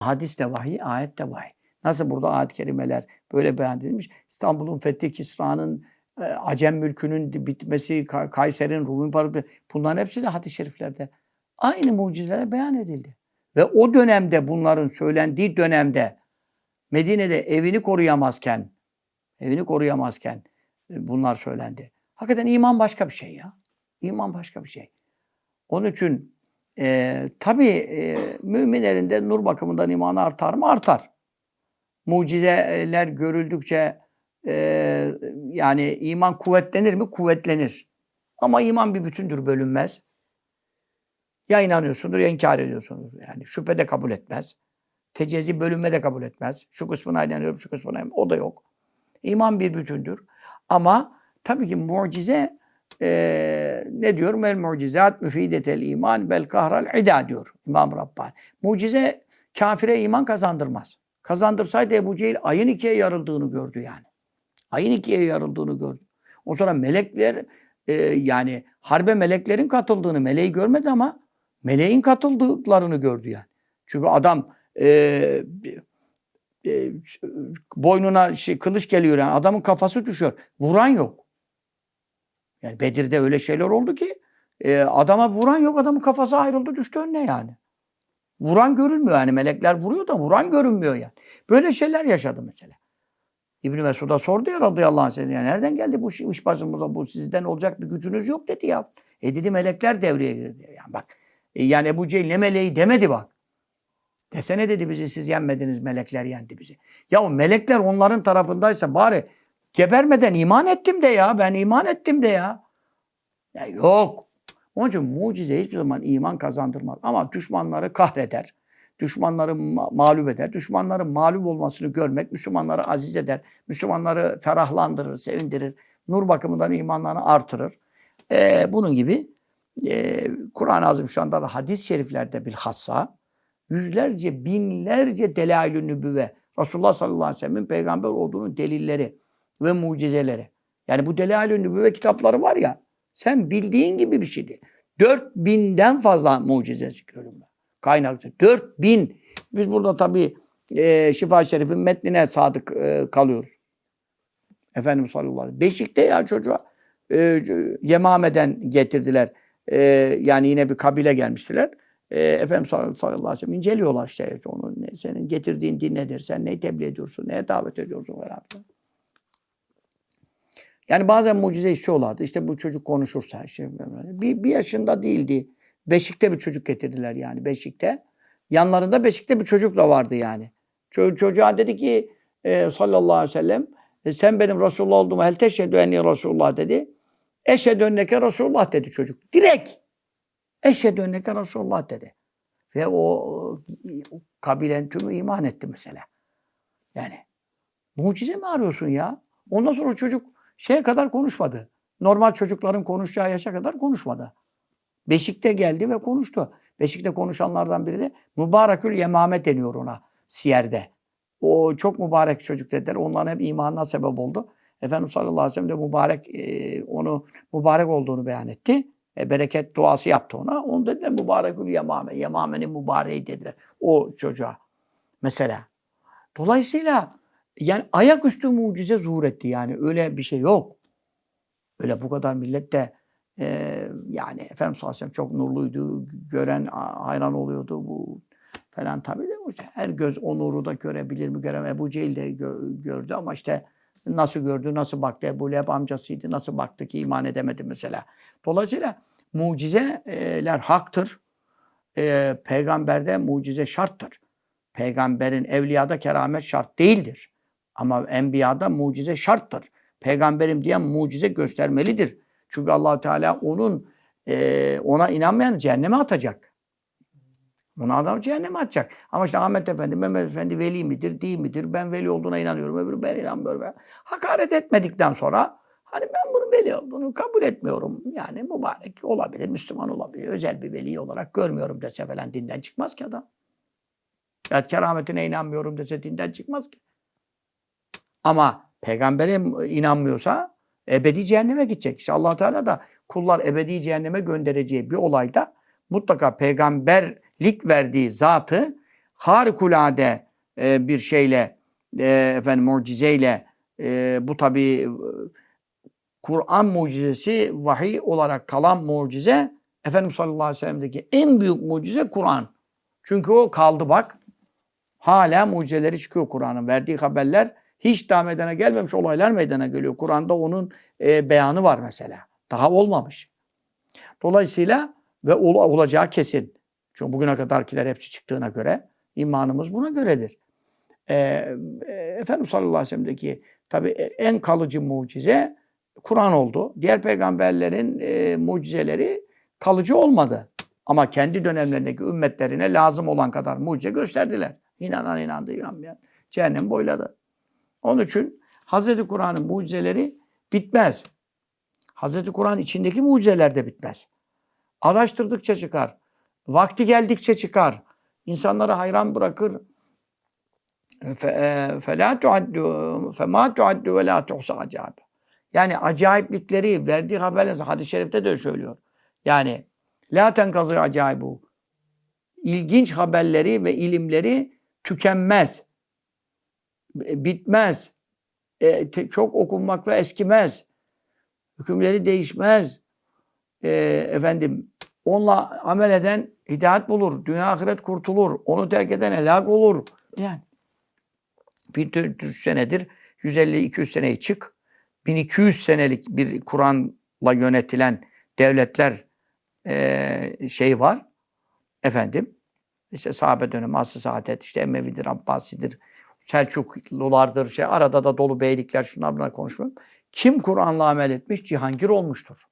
Hadis de vahiy, ayet de vahiy. Nasıl burada ayet-i kerimeler böyle beyan edilmiş. İstanbul'un fethi, Kisra'nın, e, Acem mülkünün bitmesi, Ka- Kayser'in, Rum İmparatorluğu bunların hepsi de hadis-i şeriflerde aynı mucizelere beyan edildi. Ve o dönemde bunların söylendiği dönemde Medine'de evini koruyamazken evini koruyamazken e, bunlar söylendi. Hakikaten iman başka bir şey ya. İman başka bir şey. Onun için e, tabii e, müminlerin de nur bakımından imanı artar mı? Artar. Mucizeler görüldükçe e, yani iman kuvvetlenir mi? Kuvvetlenir. Ama iman bir bütündür, bölünmez. Ya inanıyorsundur ya inkar ediyorsundur. Yani şüphe de kabul etmez. Tecezi bölünme de kabul etmez. Şu kısmına inanıyorum, şu kısmına inanıyorum. O da yok. İman bir bütündür. Ama tabii ki mucize eee ne diyor? Mel mucizat müfidetel iman bel kahral ida diyor İmam Rabbani. Mucize kafire iman kazandırmaz. Kazandırsaydı Ebu Cehil ayın ikiye yarıldığını gördü yani. Ayın ikiye yarıldığını gördü. O sonra melekler e, yani harbe meleklerin katıldığını meleği görmedi ama meleğin katıldıklarını gördü yani. Çünkü adam e, e, boynuna şey, kılıç geliyor yani adamın kafası düşüyor. Vuran yok. Yani Bedir'de öyle şeyler oldu ki e, adama vuran yok adamın kafası ayrıldı düştü önüne yani. Vuran görülmüyor yani melekler vuruyor da vuran görünmüyor yani. Böyle şeyler yaşadı mesela. İbn Mesud'a sordu ya radıyallahu anh yani nereden geldi bu iş başımıza bu sizden olacak bir gücünüz yok dedi ya. E dedi melekler devreye girdi. Yani bak e, yani Ebu Cehil ne meleği demedi bak. Desene dedi bizi siz yenmediniz melekler yendi bizi. Ya o melekler onların tarafındaysa bari gebermeden iman ettim de ya ben iman ettim de ya. Ya yok. Onun için mucize hiçbir zaman iman kazandırmaz. Ama düşmanları kahreder. Düşmanları ma- mağlup eder. Düşmanların mağlup olmasını görmek Müslümanları aziz eder. Müslümanları ferahlandırır, sevindirir. Nur bakımından imanlarını artırır. Ee, bunun gibi e, Kur'an-ı Azimüşşan'da ve hadis-i şeriflerde bilhassa yüzlerce, binlerce delail-ü nübüvve, Resulullah sallallahu aleyhi ve sellem'in peygamber olduğunun delilleri ve mucizeleri. Yani bu delail-ü nübüvve kitapları var ya, sen bildiğin gibi bir şey değil. 4000'den fazla mucize zikrediyorum ben. Kaynakta. 4000. Biz burada tabii e, Şifa-i Şerif'in metnine sadık e, kalıyoruz. Efendimiz sallallahu aleyhi ve sellem. Beşikte ya çocuğa e, Yemame'den getirdiler. E, yani yine bir kabile gelmiştiler. E, Efendimiz sallallahu aleyhi ve sellem inceliyorlar işte. Onu, senin getirdiğin din nedir? Sen neyi tebliğ ediyorsun? Neye davet ediyorsun? Falan. Yani bazen mucize istiyorlardı. İşte bu çocuk konuşursa. Işte bir, bir yaşında değildi. Beşikte bir çocuk getirdiler yani Beşikte. Yanlarında Beşikte bir çocuk da vardı yani. Ço- çocuğa dedi ki e, sallallahu aleyhi ve sellem e, sen benim Resulullah olduğumu hel teşhedü enni Resulullah dedi. Eşhedü enneke Resulullah dedi çocuk. Direkt. Eşhedü enneke Resulullah dedi. Ve o, o kabilen tümü iman etti mesela. Yani mucize mi arıyorsun ya? Ondan sonra çocuk şeye kadar konuşmadı. Normal çocukların konuşacağı yaşa kadar konuşmadı. Beşik'te geldi ve konuştu. Beşik'te konuşanlardan biri de Mübarekül Yemame deniyor ona Siyer'de. O çok mübarek çocuk dediler. Onların hep imanına sebep oldu. Efendimiz sallallahu aleyhi ve sellem de mübarek, e, onu mübarek olduğunu beyan etti. E, bereket duası yaptı ona. Onu dediler Mübarekül Yemame. Yemame'nin mübareği dediler. O çocuğa. Mesela. Dolayısıyla yani ayaküstü mucize zuhur etti yani. Öyle bir şey yok. Öyle bu kadar millet de e, yani Efendimiz sallallahu çok nurluydu. Gören hayran oluyordu bu falan tabii de her göz o nuru da görebilir mi göremez. Ebu Cehil de gö- gördü ama işte nasıl gördü, nasıl baktı. Ebu Leheb amcasıydı, nasıl baktı ki iman edemedi mesela. Dolayısıyla mucizeler haktır. E, peygamberde mucize şarttır. Peygamberin evliyada keramet şart değildir. Ama enbiyada mucize şarttır. Peygamberim diyen mucize göstermelidir. Çünkü allah Teala onun e, ona inanmayanı cehenneme atacak. Onu adam cehenneme atacak. Ama işte Ahmet Efendi, Mehmet Efendi veli midir, değil midir? Ben veli olduğuna inanıyorum, öbürü ben inanmıyorum. Hakaret etmedikten sonra hani ben bunu veli olduğunu kabul etmiyorum. Yani mübarek olabilir, Müslüman olabilir. Özel bir veli olarak görmüyorum dese falan dinden çıkmaz ki adam. Ya kerametine inanmıyorum dese dinden çıkmaz ki. Ama peygambere inanmıyorsa ebedi cehenneme gidecek. İşte allah Teala da kullar ebedi cehenneme göndereceği bir olayda mutlaka peygamberlik verdiği zatı harikulade e, bir şeyle e, efendim mucizeyle e, bu tabi Kur'an mucizesi vahiy olarak kalan mucize Efendimiz sallallahu aleyhi ve sellem'deki en büyük mucize Kur'an. Çünkü o kaldı bak. Hala mucizeleri çıkıyor Kur'an'ın. Verdiği haberler hiç daha meydana gelmemiş olaylar meydana geliyor. Kur'an'da onun e, beyanı var mesela. Daha olmamış. Dolayısıyla ve ol, olacağı kesin. Çünkü bugüne kadarkiler hepsi çıktığına göre imanımız buna göredir. E, e, Efendimiz sallallahu aleyhi ve sellem'deki tabi en kalıcı mucize Kur'an oldu. Diğer peygamberlerin e, mucizeleri kalıcı olmadı. Ama kendi dönemlerindeki ümmetlerine lazım olan kadar mucize gösterdiler. İnanan inandı, inanmayan cehennem boyladı. Onun için Hz. Kur'an'ın mucizeleri bitmez. Hz. Kur'an içindeki mucizeler de bitmez. Araştırdıkça çıkar. Vakti geldikçe çıkar. İnsanları hayran bırakır. فَلَا تُعَدُّ فَمَا تُعَدُّ وَلَا تُحْسَ acayip. Yani acayiplikleri verdiği haberler, hadis-i şerifte de söylüyor. Yani la tenkazı acayibu. İlginç haberleri ve ilimleri tükenmez. Bitmez. E, te, çok okunmakla eskimez. Hükümleri değişmez. E, efendim onunla amel eden hidayet bulur. Dünya ahiret kurtulur. Onu terk eden helak olur. Yani bir tür senedir 150-200 seneyi çık. 1200 senelik bir Kur'an'la yönetilen devletler e, şey var. Efendim işte sahabe dönemi, asr saadet, işte Emevidir, Abbasidir, Selçuklulardır, şey arada da dolu beylikler şunlar bunlar konuşmuyorum. Kim Kur'an'la amel etmiş? Cihangir olmuştur.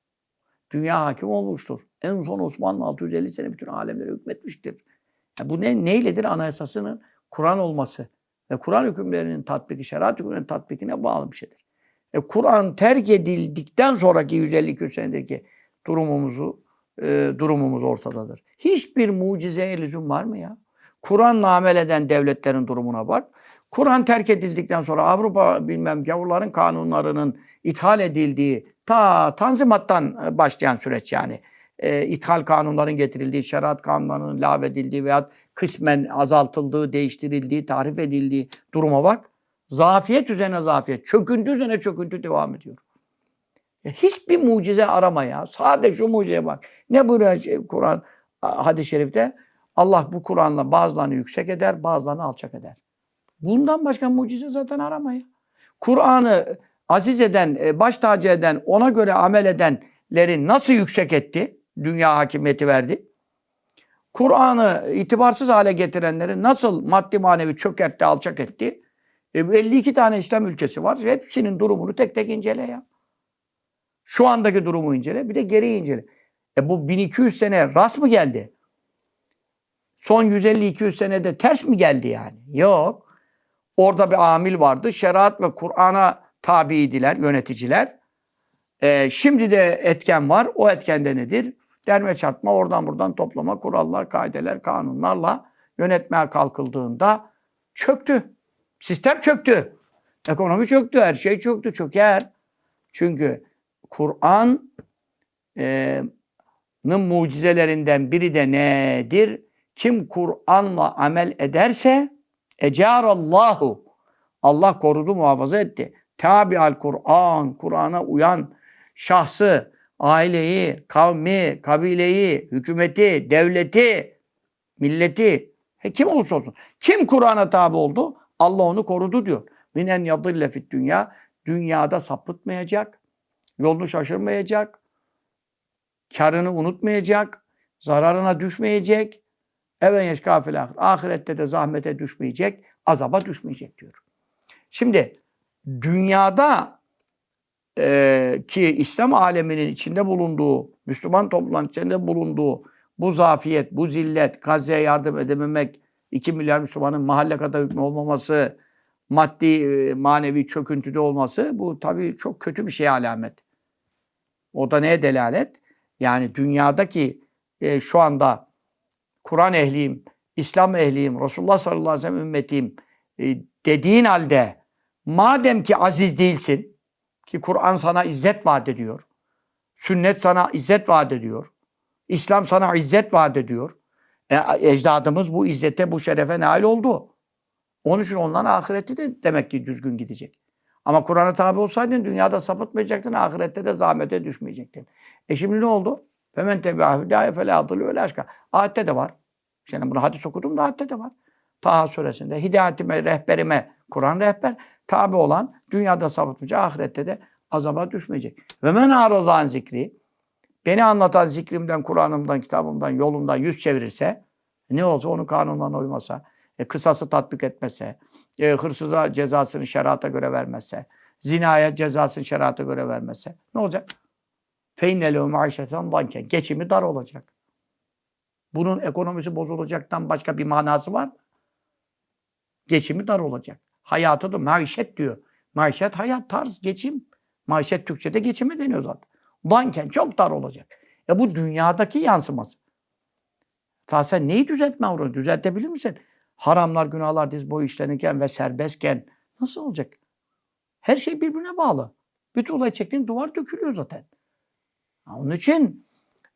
Dünya hakim olmuştur. En son Osmanlı 650 sene bütün alemlere hükmetmiştir. Yani bu ne neyledir? Anayasasının Kur'an olması ve Kur'an hükümlerinin tatbiki, şeriat hükümlerinin tatbikine bağlı bir şeydir. E, Kur'an terk edildikten sonraki 152 senedeki durumumuzu e, durumumuz ortadadır. Hiçbir mucizeye lüzum var mı ya? Kur'an'la amel eden devletlerin durumuna bak. Kur'an terk edildikten sonra Avrupa bilmem gavurların kanunlarının ithal edildiği ta Tanzimat'tan e, başlayan süreç yani. E, ithal kanunların getirildiği, şeriat kanunlarının lağvedildiği veya kısmen azaltıldığı, değiştirildiği, tarif edildiği duruma bak. Zafiyet üzerine zafiyet, çöküntü üzerine çöküntü devam ediyor. Ya hiçbir mucize arama ya. Sadece şu mucizeye bak. Ne buyuruyor şey, Kur'an, hadis-i şerifte? Allah bu Kur'an'la bazılarını yüksek eder, bazılarını alçak eder. Bundan başka mucize zaten arama ya. Kur'an'ı aziz eden, e, baş tacı eden, ona göre amel edenleri nasıl yüksek etti? Dünya hakimiyeti verdi. Kur'an'ı itibarsız hale getirenleri nasıl maddi manevi çökertti, alçak etti? E, 52 tane İslam ülkesi var. Hepsinin durumunu tek tek incele ya. Şu andaki durumu incele. Bir de geriye incele. E bu 1200 sene rast mı geldi? Son 150-200 senede ters mi geldi yani? Yok. Orada bir amil vardı. Şeriat ve Kur'an'a tabiydiler, yöneticiler. E, şimdi de etken var. O etken de nedir? Derme çarpma, oradan buradan toplama, kurallar, kaideler, kanunlarla yönetmeye kalkıldığında çöktü. Sistem çöktü. Ekonomi çöktü, her şey çöktü, çöker. Çünkü Kur'an'ın e, mucizelerinden biri de nedir? Kim Kur'an'la amel ederse ecarallahu Allah korudu, muhafaza etti. Tabi al Kur'an, Kur'an'a uyan şahsı, aileyi, kavmi, kabileyi, hükümeti, devleti, milleti, he, kim olursa olsun. Kim Kur'an'a tabi oldu? Allah onu korudu diyor. Minen yadille fit dünya. Dünyada sapıtmayacak, yolunu şaşırmayacak, karını unutmayacak, zararına düşmeyecek. Even yeşkâ fil Ahirette de zahmete düşmeyecek, azaba düşmeyecek diyor. Şimdi dünyada e, ki İslam aleminin içinde bulunduğu, Müslüman toplumların içinde bulunduğu bu zafiyet, bu zillet, Gazze'ye yardım edememek, 2 milyar Müslümanın mahalle kadar hükmü olmaması, maddi, e, manevi çöküntüde olması bu tabii çok kötü bir şey alamet. O da neye delalet? Yani dünyadaki e, şu anda Kur'an ehliyim, İslam ehliyim, Resulullah sallallahu aleyhi ve sellem ümmetiyim e, dediğin halde madem ki aziz değilsin ki Kur'an sana izzet vaat ediyor. Sünnet sana izzet vaat ediyor. İslam sana izzet vaat ediyor. E, ecdadımız bu izzete, bu şerefe nail oldu. Onun için onların ahireti de demek ki düzgün gidecek. Ama Kur'an'a tabi olsaydın dünyada sapıtmayacaktın, ahirette de zahmete düşmeyecektin. E şimdi ne oldu? Femen tebi'a hüdâye felâ öyle aşka. Ayette de var. Şimdi bunu hadis okudum da ayette de var. Taha suresinde hidayetime, rehberime, Kur'an rehber tabi olan dünyada sapıtmayacak, ahirette de azaba düşmeyecek. Ve men arozan zikri beni anlatan zikrimden, Kur'an'ımdan, kitabımdan, yolumdan yüz çevirirse ne olsa onun kanunlarına uymasa, e, kısası tatbik etmese, e, hırsıza cezasını şerata göre vermezse, zinaya cezasını şerata göre vermezse ne olacak? Feinnelehu maişeten danken. Geçimi dar olacak. Bunun ekonomisi bozulacaktan başka bir manası var mı? Geçimi dar olacak. Hayatı da maişet diyor. Maişet hayat, tarz, geçim. Maişet Türkçe'de geçime deniyor zaten. Danken çok dar olacak. E bu dünyadaki yansıması. Ta sen neyi düzeltme uğraşıyorsun? Düzeltebilir misin? Haramlar, günahlar diz boyu işlenirken ve serbestken nasıl olacak? Her şey birbirine bağlı. Bir olay çektiğin duvar dökülüyor zaten. Onun için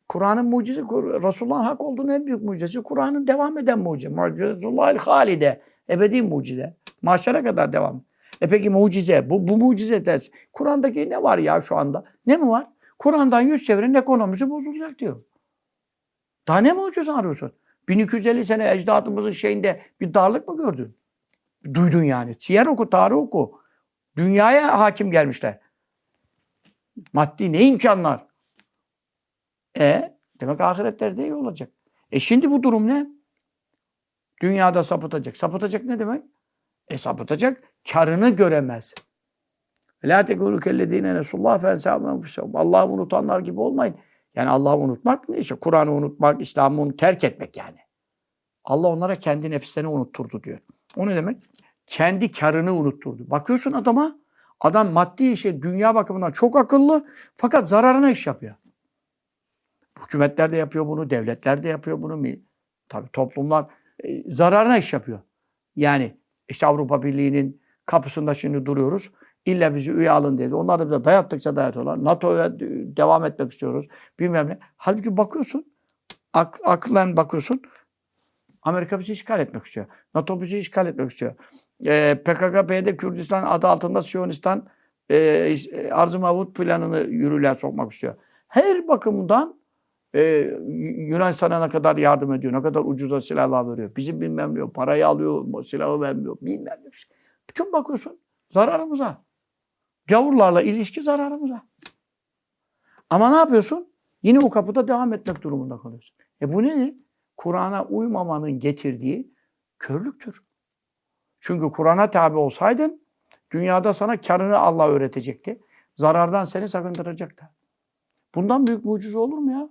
Kur'an'ın mucize, Resulullah'ın hak olduğunun en büyük mucizesi Kur'an'ın devam eden mucize. Mucizetullahil halide. Ebedi mucize. Mahşere kadar devam. E peki mucize, bu, bu mucize ders. Kur'an'daki ne var ya şu anda? Ne mi var? Kur'an'dan yüz çevirin ekonomisi bozulacak diyor. Daha ne mucize arıyorsun? 1250 sene ecdadımızın şeyinde bir darlık mı gördün? Duydun yani. Siyer oku, tarih oku. Dünyaya hakim gelmişler. Maddi ne imkanlar? E demek ahiretlerde iyi olacak. E şimdi bu durum ne? Dünyada sapıtacak. Sapıtacak ne demek? E sapıtacak. Karını göremez. La tekulu kellezine nesullah fensâhum enfusehum. Allah'ı unutanlar gibi olmayın. Yani Allah'ı unutmak ne işte Kur'an'ı unutmak, İslam'ı terk etmek yani. Allah onlara kendi nefislerini unutturdu diyor. O ne demek? Kendi karını unutturdu. Bakıyorsun adama, adam maddi işe, dünya bakımından çok akıllı fakat zararına iş yapıyor. Hükümetler de yapıyor bunu, devletler de yapıyor bunu. Tabii toplumlar e, zararına iş yapıyor. Yani işte Avrupa Birliği'nin kapısında şimdi duruyoruz. İlla bizi üye alın dedi. Onlar da bize dayattıkça dayatıyorlar. NATO'ya devam etmek istiyoruz. Bilmem ne. Halbuki bakıyorsun, ak aklen bakıyorsun. Amerika bizi işgal etmek istiyor. NATO bizi işgal etmek istiyor. Ee, PKK-PYD Kürdistan adı altında Siyonistan e, Arz-ı Mavut planını yürürlüğe sokmak istiyor. Her bakımdan e, Yunanistan'a ne kadar yardım ediyor, ne kadar ucuza silahlar veriyor. Bizim bilmem ne, parayı alıyor, silahı vermiyor, bilmem ne. Bütün bakıyorsun zararımıza. Gavurlarla ilişki zararımıza. Ama ne yapıyorsun? Yine o kapıda devam etmek durumunda kalıyorsun. E bu nedir? Kur'an'a uymamanın getirdiği körlüktür. Çünkü Kur'an'a tabi olsaydın dünyada sana karını Allah öğretecekti. Zarardan seni sakındıracaktı. Bundan büyük mucize olur mu ya?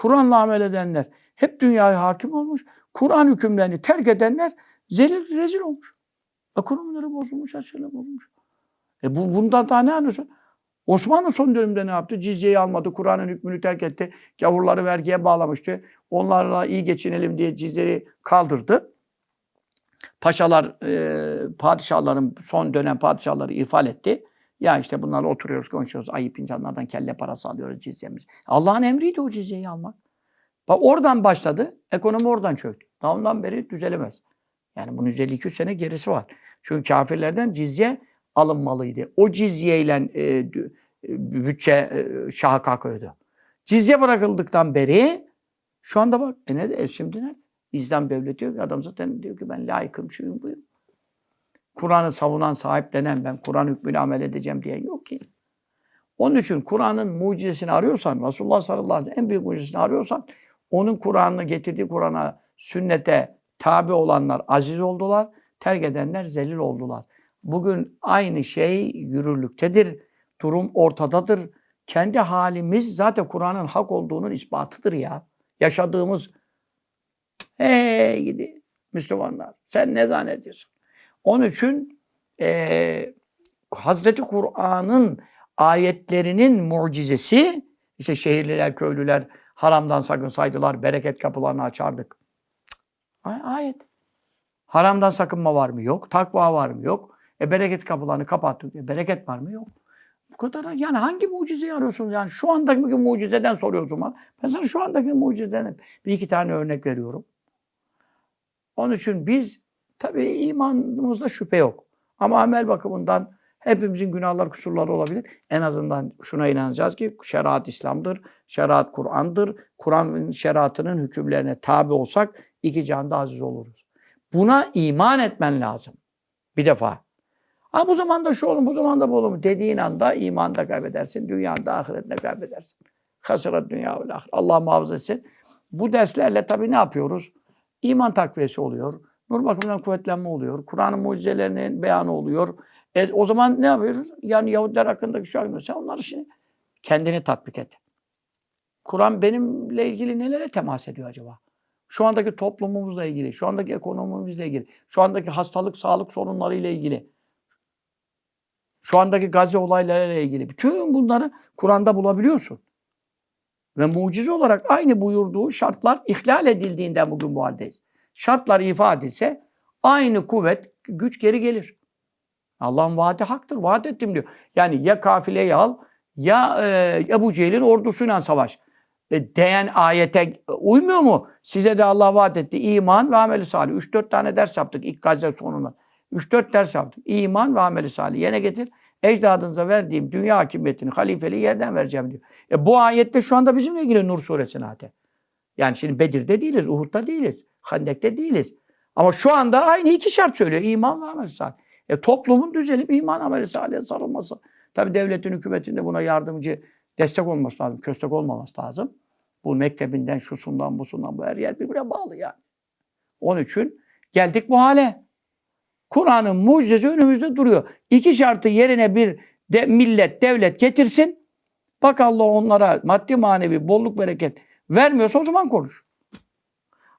Kur'an'la amel edenler hep dünyaya hakim olmuş. Kur'an hükümlerini terk edenler zelil rezil olmuş. Ekonomileri bozulmuş, her şeyler. E bu, bundan daha ne anlıyorsun? Osmanlı son dönemde ne yaptı? Cizyeyi almadı, Kur'an'ın hükmünü terk etti. Gavurları vergiye bağlamıştı. Onlarla iyi geçinelim diye cizyeyi kaldırdı. Paşalar, e, padişahların, son dönem padişahları ifade etti. Ya işte bunlarla oturuyoruz, konuşuyoruz. Ayıp insanlardan kelle parası alıyoruz cizyemiz. Allah'ın emriydi o cizyeyi almak. Bak oradan başladı. Ekonomi oradan çöktü. Daha ondan beri düzelemez. Yani bunun 152 sene gerisi var. Çünkü kafirlerden cizye alınmalıydı. O cizyeyle e, bütçe e, şaha kalkıyordu. Cizye bırakıldıktan beri şu anda bak e ne de, e şimdi nerede? İslam devleti diyor ki adam zaten diyor ki ben layıkım şuyum buyum. Kur'an'ı savunan, sahiplenen ben Kur'an hükmüyle amel edeceğim diye yok ki. Onun için Kur'an'ın mucizesini arıyorsan, Resulullah sallallahu aleyhi ve sellem en büyük mucizesini arıyorsan, onun Kur'an'ını getirdiği Kur'an'a, sünnete tabi olanlar aziz oldular, terk edenler zelil oldular. Bugün aynı şey yürürlüktedir. Durum ortadadır. Kendi halimiz zaten Kur'an'ın hak olduğunun ispatıdır ya. Yaşadığımız hey gidi Müslümanlar sen ne zannediyorsun? Onun için e, Hazreti Kur'an'ın ayetlerinin mucizesi işte şehirliler, köylüler haramdan sakın saydılar, bereket kapılarını açardık. Ayet. Haramdan sakınma var mı? Yok. Takva var mı? Yok. E bereket kapılarını kapattık. E bereket var mı? Yok. Bu kadar. Yani hangi mucizeyi arıyorsunuz? Yani şu andaki mucizeden soruyorsun bana. Ben sana şu andaki mucizeden bir iki tane örnek veriyorum. Onun için biz tabii imanımızda şüphe yok. Ama amel bakımından hepimizin günahlar, kusurları olabilir. En azından şuna inanacağız ki şeriat İslam'dır, şeriat Kur'an'dır. Kur'an'ın şeriatının hükümlerine tabi olsak iki canda aziz oluruz. Buna iman etmen lazım. Bir defa. Ha bu zamanda şu olur, bu zamanda bu olur dediğin anda imanda kaybedersin, dünyanda ahiretinde kaybedersin. Hasırat dünya ve. Allah muhafaza etsin. Bu derslerle tabii ne yapıyoruz? İman takviyesi oluyor. Nur bakımından kuvvetlenme oluyor. Kur'an'ın mucizelerinin beyanı oluyor. E, o zaman ne yapıyoruz? Yani Yahudiler hakkındaki şu hakkında sen onları şimdi kendini tatbik et. Kur'an benimle ilgili nelere temas ediyor acaba? Şu andaki toplumumuzla ilgili, şu andaki ekonomimizle ilgili, şu andaki hastalık, sağlık sorunlarıyla ilgili, şu andaki Gazze olaylarıyla ilgili. Bütün bunları Kur'an'da bulabiliyorsun. Ve mucize olarak aynı buyurduğu şartlar ihlal edildiğinden bugün bu haldeyiz. Şartlar ifade edilse aynı kuvvet, güç geri gelir. Allah'ın vaadi haktır. Vaat ettim diyor. Yani ya kafileyi al ya e, Ebu Cehil'in ordusuyla savaş. E, diyen ayete uymuyor mu? Size de Allah vaat etti. İman ve ameli salih. 3-4 tane ders yaptık ilk Gazze sonunda. 3-4 ders yaptık. İman ve ameli salih. Yine getir. Ecdadınıza verdiğim dünya hakimiyetini, halifeliği yerden vereceğim diyor. E, bu ayette şu anda bizimle ilgili Nur suresi zaten. Yani şimdi Bedir'de değiliz, Uhud'da değiliz, Hendek'te değiliz. Ama şu anda aynı iki şart söylüyor. İman ve amel salih. E, toplumun düzelip iman ameli salih'e sarılması. Tabi devletin, hükümetin de buna yardımcı destek olması lazım. Köstek olmaması lazım. Bu mektebinden, şusundan, busundan bu her yer birbirine bağlı yani. Onun için geldik bu hale. Kur'an'ın mucizesi önümüzde duruyor. İki şartı yerine bir de, millet, devlet getirsin. Bak Allah onlara maddi manevi bolluk bereket vermiyorsa o zaman konuş.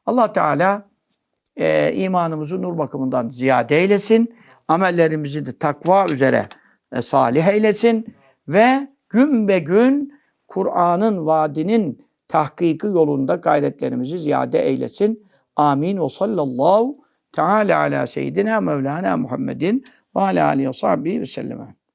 Allah Teala e, imanımızı nur bakımından ziyade eylesin. Amellerimizi de takva üzere e, salih eylesin. Ve gün be gün Kur'an'ın vaadinin tahkiki yolunda gayretlerimizi ziyade eylesin. Amin. Ve sallallahu teala ala seyyidina Mevlana Muhammedin ve ala alihi ve sahbihi ve sellem.